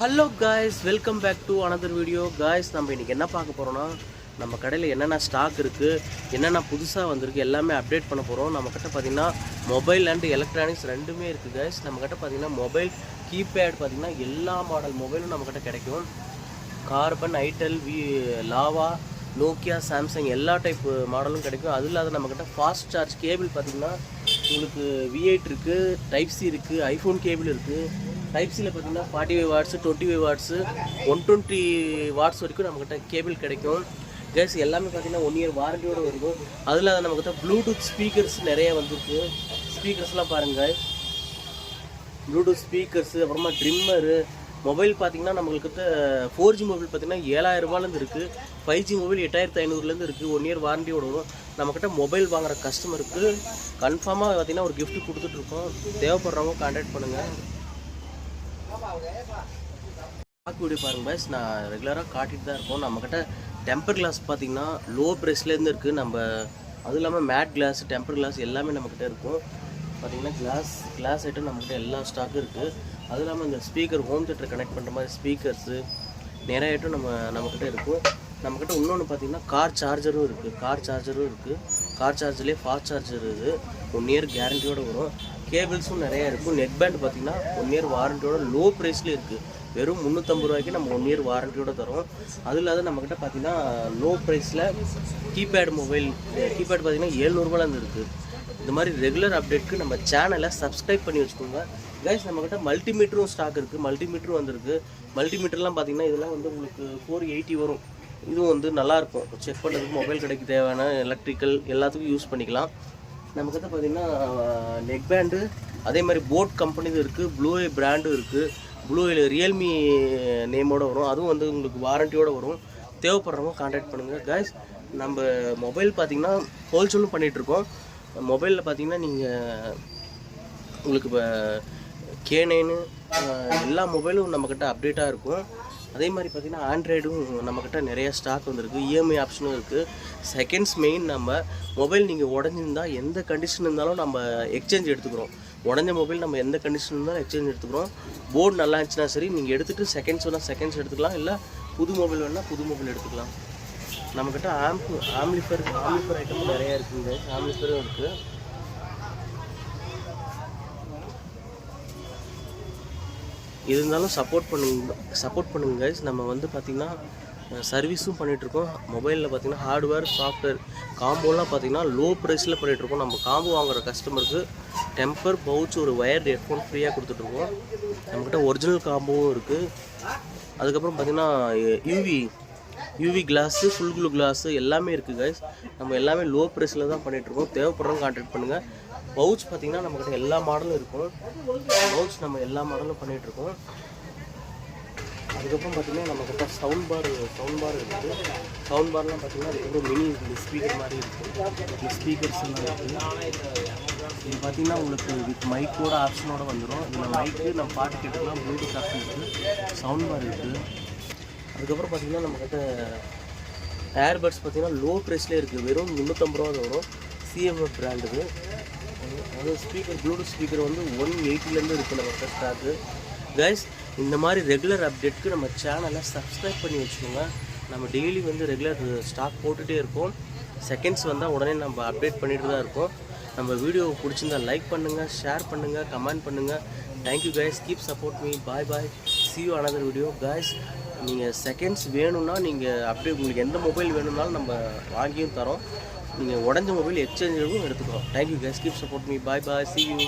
Hello guys welcome back to another video guys நம்ம இன்றைக்கி என்ன பார்க்க போகிறோம்னா நம்ம கடையில் என்னென்ன ஸ்டாக் இருக்குது என்னென்ன புதுசாக வந்திருக்கு எல்லாமே அப்டேட் பண்ண போகிறோம் நம்மக்கிட்ட பார்த்தீங்கன்னா மொபைல் அண்ட் எலக்ட்ரானிக்ஸ் ரெண்டுமே இருக்குது காய்ஸ் நம்மக்கிட்ட பார்த்தீங்கன்னா மொபைல் கீபேட் பார்த்திங்கன்னா எல்லா மாடல் மொபைலும் நம்மக்கிட்ட கிடைக்கும். Karbonn itel V Lava Nokia Samsung எல்லா டைப் மாடலும் கிடைக்கும். அது இல்லாத நம்மக்கிட்ட ஃபாஸ்ட் சார்ஜ் கேபிள் பார்த்தீங்கன்னா உங்களுக்கு வி எயிட் இருக்குது டைப் சி இருக்குது ஐஃபோன் கேபிள் இருக்குது டைப் சியில் பார்த்தீங்கன்னா forty five watts twenty five watts one twenty watts வரைக்கும் நம்மக்கிட்ட கேபிள் கிடைக்கும். கேஸ் எல்லாமே பார்த்தீங்கன்னா ஒன் இயர் வாரண்டியோடு இருக்கும் அது இல்லாத நம்மக்கிட்ட ப்ளூடூத் ஸ்பீக்கர்ஸ் நிறைய வந்திருக்கு. ஸ்பீக்கர்ஸ்லாம் பாருங்கள் ப்ளூடூத் ஸ்பீக்கர்ஸு அப்புறமா ட்ரிம்மரு மொபைல் பார்த்தீங்கன்னா நம்மளுக்கு ஃபோர் ஜி மொபைல் பார்த்தீங்கன்னா ஏழாயிரரூபாலேருந்து இருக்குது ஃபைவ் ஜி மொபைல் எட்டாயிரத்து ஐநூறுலேருந்து இருக்குது ஒன் இயர் வாரண்டியோட வரும். நம்மக்கிட்ட மொபைல் வாங்குகிற கஸ்டமருக்கு கன்ஃபார்மாக பார்த்தீங்கன்னா ஒரு கிஃப்ட் கொடுத்துட்ருக்கோம் தேவைப்படுறவங்க கான்டாக்ட் பண்ணுங்கள் ஸ்டாக் வீடியோ பாருங்க பாய்ஸ் நான் ரெகுலராக காட்டிட்டு தான் இருக்கோம். நம்மக்கிட்ட டெம்பர் கிளாஸ் பார்த்தீங்கன்னா லோ ப்ரைஸ்லேருந்து இருக்குது நம்ம அதுவும் இல்லாமல் மேட் கிளாஸ் டெம்பர் கிளாஸ் எல்லாமே நம்மக்கிட்ட இருக்கும். பார்த்தீங்கன்னா கிளாஸ் கிளாஸ் ஐட்டம் நம்மக்கிட்ட எல்லா ஸ்டாக்கும் இருக்குது அதுவும் இல்லாமல் இந்த ஸ்பீக்கர் ஹோம் தேட்டர் கனெக்ட் பண்ணுற மாதிரி ஸ்பீக்கர்ஸு நிறைய ஐட்டம் நம்ம நம்மக்கிட்ட இருக்கும். நம்மக்கிட்ட இன்னொன்று பார்த்தீங்கன்னா கார் சார்ஜரும் இருக்குது கார் சார்ஜரும் இருக்குது கார் சார்ஜர்லேயே ஃபாஸ்ட் சார்ஜர் இருக்குது ஒன் இயர் கேரண்டியோடு வரும். கேபிள்ஸும் நிறைய இருக்கும். நெட் பேண்ட் பார்த்தீங்கன்னா ஒன் இயர் வாரண்டியோட லோ ப்ரைஸ்லேயே இருக்குது வெறும் முந்நூற்றம்பது ரூபாய்க்கு நம்ம ஒன் இயர் வாரண்டியோட தரோம். அது இல்லாத நம்மக்கிட்ட பார்த்தீங்கன்னா லோ ப்ரைஸில் கீபேட் மொபைல் கீபேட் பார்த்தீங்கன்னா ஏழ்நூறுபாலேருந்து இருக்குது இந்த மாதிரி ரெகுலர் அப்டேட்க்கு நம்ம சேனலை சப்ஸ்கிரைப் பண்ணி வச்சுக்கோங்க. கைஸ் நம்மக்கிட்ட மல்டிமீட்டரும் ஸ்டாக் இருக்குது மல்டிமீட்டரும் வந்திருக்கு. மல்டிமீட்டர்லாம் பார்த்தீங்கன்னா இதெல்லாம் வந்து உங்களுக்கு ஃபோர் எயிட்டி வரும். இதுவும் வந்து நல்லாயிருக்கும் செக் பண்ணுறதுக்கு மொபைல் கடைக்கு தேவையான எலக்ட்ரிக்கல் எல்லாத்துக்கும் யூஸ் பண்ணிக்கலாம். நம்மக்கிட்ட பார்த்தீங்கன்னா நெக் பேண்டு அதே மாதிரி போட் கம்பெனிது இருக்குது ப்ளூ ஐ பிராண்டும் இருக்குது ப்ளூஏயில் ரியல்மி நேமோட வரும். அதுவும் வந்து உங்களுக்கு வாரண்டியோடு வரும். தேவைப்படுறவங்க காண்டாக்ட் பண்ணுங்கள் கைஸ் நம்ம மொபைல் பார்த்தீங்கன்னா ஹோல்சேலும் பண்ணிகிட்ருக்கோம் மொபைலில் பார்த்தீங்கன்னா நீங்கள் உங்களுக்கு இப்போ கே நைனு எல்லா மொபைலும் நம்மக்கிட்ட அப்டேட்டாக இருக்கும். அதே மாதிரி பார்த்தீங்கன்னா ஆண்ட்ராய்டும் நம்மக்கிட்ட நிறைய ஸ்டாக் வந்திருக்கு. இஎம்ஐ ஆப்ஷனும் இருக்குது செகண்ட்ஸ் மெயின் நம்ம மொபைல் நீங்கள் உடஞ்சிருந்தா எந்த கண்டிஷன் இருந்தாலும் நம்ம எக்ஸ்சேஞ்ச் எடுத்துக்கிறோம். உடஞ்ச மொபைல் நம்ம எந்த கண்டிஷன் இருந்தாலும் எக்ஸ்சேஞ்ச் எடுத்துக்கிறோம். போர்டு நல்லா இருந்துச்சுன்னா சரி நீங்கள் எடுத்துகிட்டு செகண்ட்ஸ் வேணால் செகண்ட்ஸ் எடுத்துக்கலாம். இல்லை புது மொபைல் வேணால் புது மொபைல் எடுத்துக்கலாம். நம்மக்கிட்ட ஆம்ப் ஆம்லிஃபர் ஆம்லிஃபர் ஐட்டம் நிறையா இருக்குங்க. ஆம்லிஃபரும் இருக்குது இருந்தாலும் சப்போர்ட் பண்ணுங்க சப்போர்ட் பண்ணுங்க கைஸ் நம்ம வந்து பார்த்திங்கன்னா சர்வீஸும் பண்ணிகிட்ருக்கோம் மொபைலில் பார்த்தீங்கன்னா ஹார்ட்வேர் சாஃப்ட்வேர் காம்போலாம் பார்த்தீங்கன்னா லோ ப்ரைஸில் பண்ணிகிட்ருக்கோம் நம்ம காம்போ வாங்குற கஸ்டமருக்கு டெம்பர் பவுச் ஒரு ஒயர்டு ஹெட்ஃபோன் ஃப்ரீயாக கொடுத்துட்ருக்கோம் நம்மக்கிட்ட ஒரிஜினல் காம்போவும் இருக்குது அதுக்கப்புறம் பார்த்திங்கன்னா UV UV glass full glue glass எல்லாமே இருக்குது கைஸ் நம்ம எல்லாமே லோ ப்ரைஸில் தான் பண்ணிகிட்ருக்கோம் தேவைப்படுறவங்க கான்டாக்ட் பண்ணுங்கள் பவுச் பார்த்தீங்கன்னா நம்மக்கிட்ட எல்லா மாடலும் இருக்கும். பவுச் நம்ம எல்லா மாடலும் பண்ணிகிட்ருக்கோம் அதுக்கப்புறம் பார்த்தீங்கன்னா நம்மக்கிட்ட சவுண்ட் பார் சவுண்ட் பார் இருக்குது சவுண்ட் பார்லாம் பார்த்தீங்கன்னா அதுக்கப்புறம் மினி இருக்குது ஸ்பீக்கர் மாதிரி இருக்குது இந்த ஸ்பீக்கர்ஸ் எல்லாம் இருக்குது இது பார்த்தீங்கன்னா உங்களுக்கு வித் மைக்கோட ஆப்ஷனோட வந்துடும் இதில் மைக்கு நம்ம பாட்டு கேட்டுக்கலாம். ப்ளூடூத் ஆப்ஷன் இருக்குது சவுண்ட் பார் இருக்குது அதுக்கப்புறம் பார்த்தீங்கன்னா நம்மக்கிட்ட ஏர்பட்ஸ் பார்த்தீங்கன்னா லோ ப்ரைஸ்லேயே இருக்குது வெறும் முந்நூற்றம்பது ரூபா வரும். சிஎம்எஃப் பிராண்டுது அது ஸ்பீக்கர் ப்ளூடூத் ஸ்பீக்கர் வந்து ஒன் எயிட்டிலேருந்து இருக்குது நம்ம ஸ்டாக்கு கைஸ் இந்த மாதிரி ரெகுலர் அப்டேட்க்கு நம்ம சேனலை சப்ஸ்கிரைப் பண்ணி வச்சுக்கோங்க. நம்ம டெய்லி வந்து ரெகுலர் ஸ்டாக் போட்டுகிட்டே இருக்கோம் செகண்ட்ஸ் வந்தால் உடனே நம்ம அப்டேட் பண்ணிட்டு தான் இருக்கோம் நம்ம வீடியோ பிடிச்சிருந்தா லைக் பண்ணுங்கள் ஷேர் பண்ணுங்கள் கமெண்ட் பண்ணுங்கள் thank you guys keep support me bye bye see you another video guys நீங்கள் செகண்ட்ஸ் வேணும்னா நீங்கள் அப்படியே உங்களுக்கு எந்த மொபைல் வேணும்னாலும் நம்ம வாங்கியும் தரோம். நீங்கள் உடஞ்ச மொபைல் எக்ஸ்சேஞ்சும் எடுத்துக்கிறோம் thank you guys keep support me bye bye see you